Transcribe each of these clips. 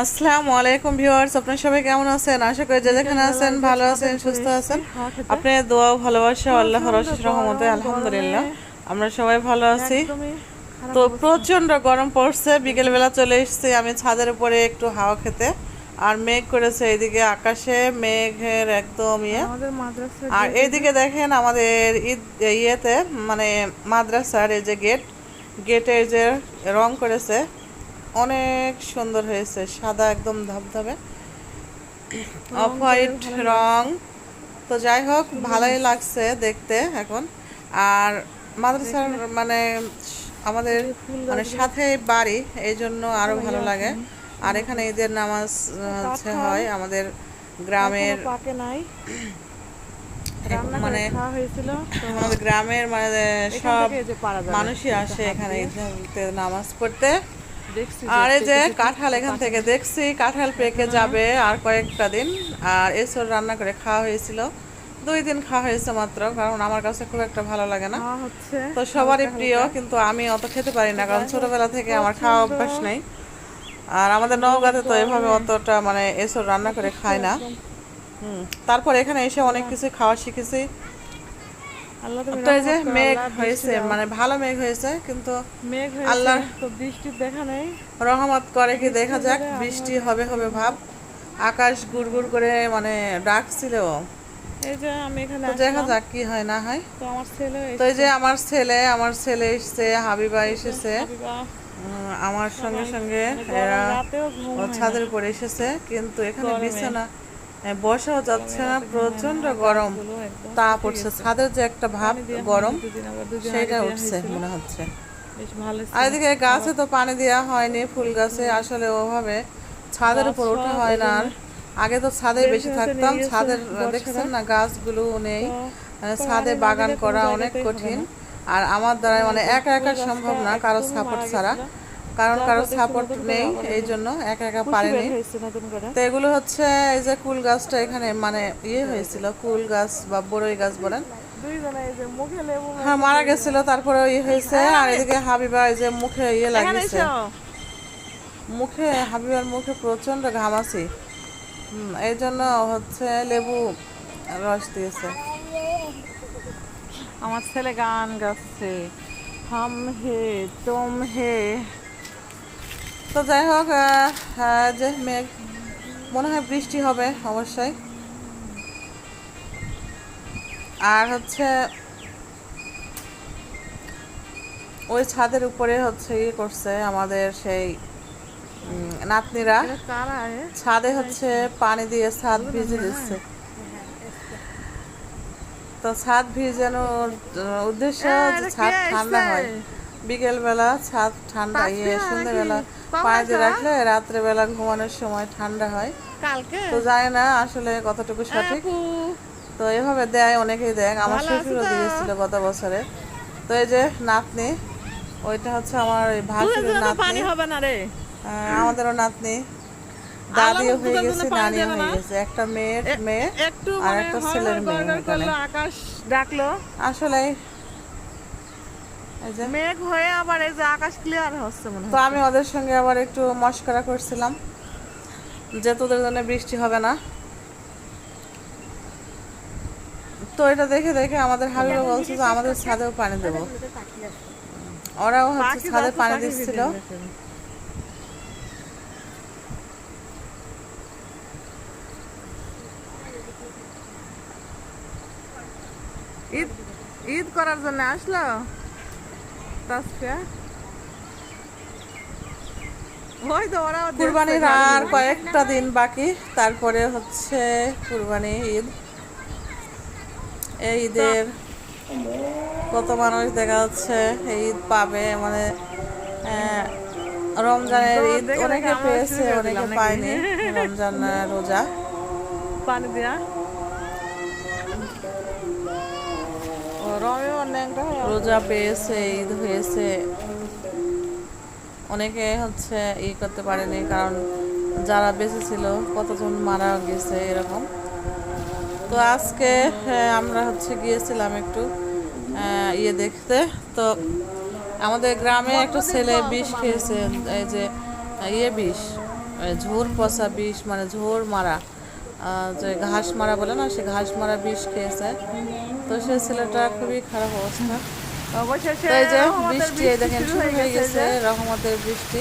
আসসালামু আলাইকুম ভিউয়ার্স আপনারা সবাই কেমন আছেন? আশা করি যে যেখানে আছেন ভালো আছেন সুস্থ আছেন। আপনার দোয়া ভালোবাসা আল্লাহর অশেষ রহমতে আলহামদুলিল্লাহ। আমরা সবাই ভালো আছি। তো প্রচণ্ড গরম পড়ছে। বিকেলবেলা চলে এসেছি আমি ছাদের উপরে একটু হাওয়া খেতে। আর মেঘ করেছে এইদিকে আকাশে মেঘের একদম ইয়ে। আর এইদিকে দেখেন আমাদের ঈদ ইয়েতে মানে মাদ্রাসার এই যে গেট গেটের যে রং করেছে অনেক সুন্দর হয়েছে সাদা একদম ধবধবে। অফ হোয়াইট রং। তো যাই হোক ভালোই লাগছে দেখতে এখন। আর মাদ্রাসার মানে আমাদের মানে সাথে বাড়ি এই জন্য আরও ভালো লাগে। আর এখানে ঈদের নামাজ হচ্ছে হয় আমাদের গ্রামের মানে আমাদের গ্রামের মানে সব মানুষই আসে এখানে ঈদে নামাজ পড়তে। আর এই যে কাঁঠাল এখান থেকে দেখছি কাঁঠাল পেকে যাবে আর কয়েকটা দিন। আর এসব রান্না করে খাওয়া হয়েছিল। দুই দিন খাওয়া হয়েছে মাত্র কারণ আমার কাছে খুব একটা ভালো লাগে না। তো সবারই প্রিয় কিন্তু আমি অত খেতে পারি না কারণ ছোটবেলা থেকে আমার খাওয়া অভ্যাস নেই। আর আমাদের নওগাঁতে তো এভাবে অতটা মানে এসব রান্না করে খায় না। হুম তারপর এখানে এসে অনেক কিছু খাওয়া শিখেছি। তো এই যে মেঘ হয়েছে মানে ভালো মেঘ হয়েছে কিন্তু মেঘ হয়েছে আল্লাহর- দেখা নেই। রহমত করে কি দেখা যাক বৃষ্টি হবে হবে ভাব। আকাশ গুড়গুড় করে মানে ডাকছিল। এই যে আমি এখানে দেখা যাক কি হয় না হয়। তো আমার ছেলে তো এই যে আমার ছেলে আমার ছেলে এসছে হাবিবা এসেছে। আমার সঙ্গে সঙ্গে এরা রাতেও ঘুম ও হয় না। ছাদের উপরে এসেছে কিন্তু এখানে বিছানা বসাও যাচ্ছে না প্রচণ্ড গরম। তা পড়ছে ছাদের যে একটা ভাব গরম, সেটা উঠছে মনে হচ্ছে। আর এদিকে গাছে তো পানি দেওয়া হয়নি, ফুল গাছে, আসলে ওভাবে ছাদের উপর ওঠা হয় না আর। আগে তো ছাদে বেশি থাকতাম, ছাদের, দেখছেন না, গাছগুলো নেই। মানে ছাদে বাগান করা অনেক কঠিন। আর আমার দ্বারা মানে একা একা সম্ভব না, কারও সাপোর্ট ছাড়া। কারণ কারও সাপোর্ট নেই এই জন্য একা একা পারিনি। তো এগুলো হচ্ছে এই যে কুল গাছটা এখানে মানে ইয়ে হয়েছিল কুল গাছ বা বড়ই গাছ বলেন। হ্যাঁ মারা গেছিল তারপরে ইয়ে হয়েছে আর এদিকে হাবিবা এই যে মুখে ইয়ে লাগিয়েছে। মুখে হাবিবার মুখে প্রচণ্ড ঘামাছি এই জন্য হচ্ছে লেবু রস দিয়েছে। আমার ছেলে গান গাচ্ছে। হাম হে তুম হে। তো যাই হোক যে মেঘ মনে হয় বৃষ্টি হবে অবশ্যই। আর হচ্ছে ওই ছাদের উপরে হচ্ছে ইয়ে করছে আমাদের সেই নাতনিরা। ছাদে হচ্ছে পানি দিয়ে ছাদ ভিজে দিচ্ছে। তো ছাদ ভিজানোর উদ্দেশ্য ছাদ ঠান্ডা হয়। বিকেল বেলা ছাদ ঠান্ডা ইয়ে সন্ধ্যেবেলা পানি দিয়ে রাখলে রাত্রে বেলা ঘুমানোর সময় ঠান্ডা হয়। কালকে? তো জানি না আসলে কতটুকু সঠিক? তো এভাবে দেয় অনেকেই দেয়। আমার শ্বশুরও দিয়েছিল গত বছরে। তো এই যে নাতনি ওইটা হচ্ছে আমার ওই ভাসুরের নাতনি। হবে না রে। আমাদেরও নাতনি। দাদিও হয়ে গেছে নানিও হয়ে গেছে। একটা মেয়ের মেয়ে আর মানে একটা ছেলের মেয়ে আকাশ ডাকলো। আসলে মেঘ হয়ে আবার এই যে আকাশ ক্লিয়ার হচ্ছে মনে তো আমি ওদের সঙ্গে আবার একটু মস্করা করছিলাম যে তোদের জন্য বৃষ্টি হবে না। তো এটা দেখে দেখে আমাদের হাবিবা বলছে যে আমাদের ছাদেও পানি দেবো। ওরাও হচ্ছে ছাদে পানি দিচ্ছিল। ঈদ ঈদ করার জন্য আসলো? দেখছে কুরবানির আর কয়েকটা দিন বাকি তারপরে হচ্ছে কুরবানি ঈদ। এই ঈদের কত মানুষ দেখা যাচ্ছে এই ঈদ পাবে মানে আহ, রমজানের ঈদ অনেকে পেয়েছে অনেকে পায়নি রমজান রোজা। পানি দিয়া। রোজা পেয়েছে ঈদ হয়েছে। অনেকে হচ্ছে ই করতে পারেনি কারণ যারা বেঁচে ছিল কতজন মারা গেছে এরকম। তো আজকে হ্যাঁ, আমরা হচ্ছে গিয়েছিলাম একটু ইয়ে দেখতে। তো আমাদের গ্রামে একটা ছেলে বিষ খেয়েছে এই যে ইয়ে বিষ ঝোর পচা বিষ মানে ঝোর মারা। যে ঘাস মারা বলে না সে ঘাস মারা বিষ খেয়েছে। তো সে ছেলেটা খুবই খারাপ অবস্থা। অবশেষে এই যে বৃষ্টি এই দেখেন শুরু হয়ে গেছে রহমতের বৃষ্টি।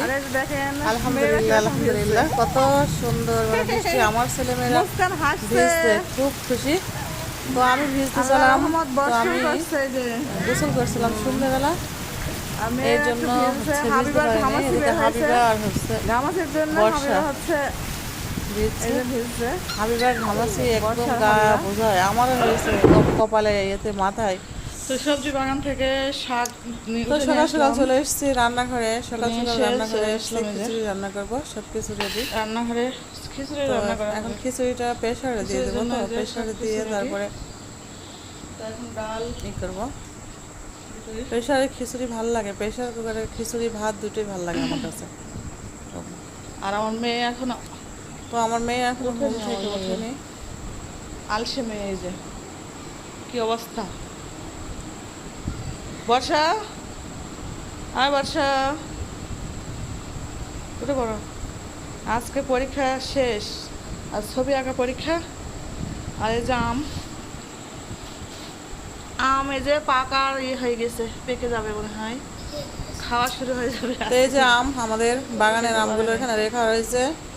আলহামদুলিল্লাহ আলহামদুলিল্লাহ। কত সুন্দর মানে বৃষ্টি। আমার ছেলেমেয়েরা ভিজতে খুব খুশি। তো আমি ভিজতেছিলাম রহমত তো আমি এই গোসল করছিলাম সন্ধ্যেবেলা। এই জন্য হচ্ছে ভিজতে পারিনি। হাবিবা আর হচ্ছে বর্ষা। হাবিবার ঘামাচি একদম গা হাবিবা। বোঝায়। আমারও হয়েছে কপালে এতে মাথায়। তো সবজি বাগান থেকে শাক নিয়ে তো সকাল সকাল চলে এসেছি রান্নাঘরে। সকাল সকাল। খিচুড়ি। রান্না করব সব কিছু রেডি রান্নাঘরে খিচুড়ি রান্না করা এখন খিচুড়িটা প্রেশারে দিয়ে খিচুড়ির দেবো তো প্রেশারে দিয়ে তারপরে ডাল ই করব। প্রেশারে খিচুড়ি ভালো লাগে। প্রেশার কুকারের খিচুড়ি ভাত দুটোই ভালো লাগে আমার কাছে। আর আমার মেয়ে এখন তো আমার মেয়ে এখন ঘুম থেকে। ওঠেনি। আলসে মেয়ে এই যে। কি অবস্থা? বর্ষা? আয় বর্ষা। উঠে পড়ো। আজকে পরীক্ষা শেষ। আর ছবি আঁকা পরীক্ষা। আর এই যে আম। আম এই যে পাকার ইয়ে হয়ে গেছে পেকে যাবে মনে হয়। খাওয়া শুরু হয়ে যাবে এই যে আম আমাদের বাগানের আমগুলো এখানে রেখা রয়েছে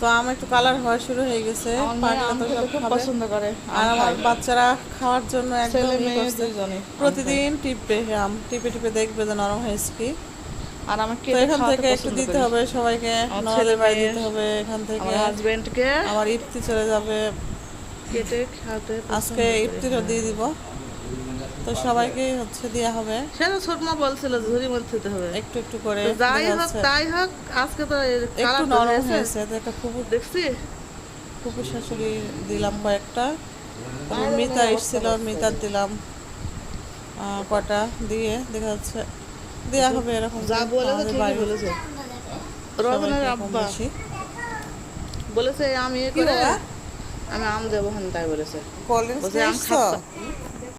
তো আম একটু কালার হওয়া শুরু হয়ে গেছে আমার খুব পছন্দ করে আর আমার বাচ্চারা খাওয়ার জন্য একদম প্রতিদিন টিপবে আম টিপে টিপে দেখবে যে নরম হয়েছে কি আর আমার তো কেটে এখান থেকে একটু দিতে হবে সবাইকে আমার নদের বাড়ি দিতে হবে এখান থেকে। আমার হাজবেন্ডকে আমার ইফতি চলে যাবে। কেটে খাওয়াতে আজকে ইফতিরও দিয়ে দিব। তো সবাইকেই হচ্ছে দেওয়া হবে। সেটা ছোট মা বলছিল ঝুড়ি মধ্যে দিতে হবে। একটু একটু করে যাই হোক তাই হোক আজকে তো একটু নরম হয়েছে তো একটা কুকুর দেখছি। কুকুর শাশুড়ি দিলাম কয়েকটা। মিতা এসেছিল মিতার দিলাম কটা দিয়ে দেখা যাচ্ছে। দেওয়া হবে এরকম যা বলেছে ঠিকই বলেছে। সবাইকে রতনের আব্বা। বলেছে আমি এ করে আমি আম দেবো হন তাই বলেছে। বলছে আম? খাচ্ছ?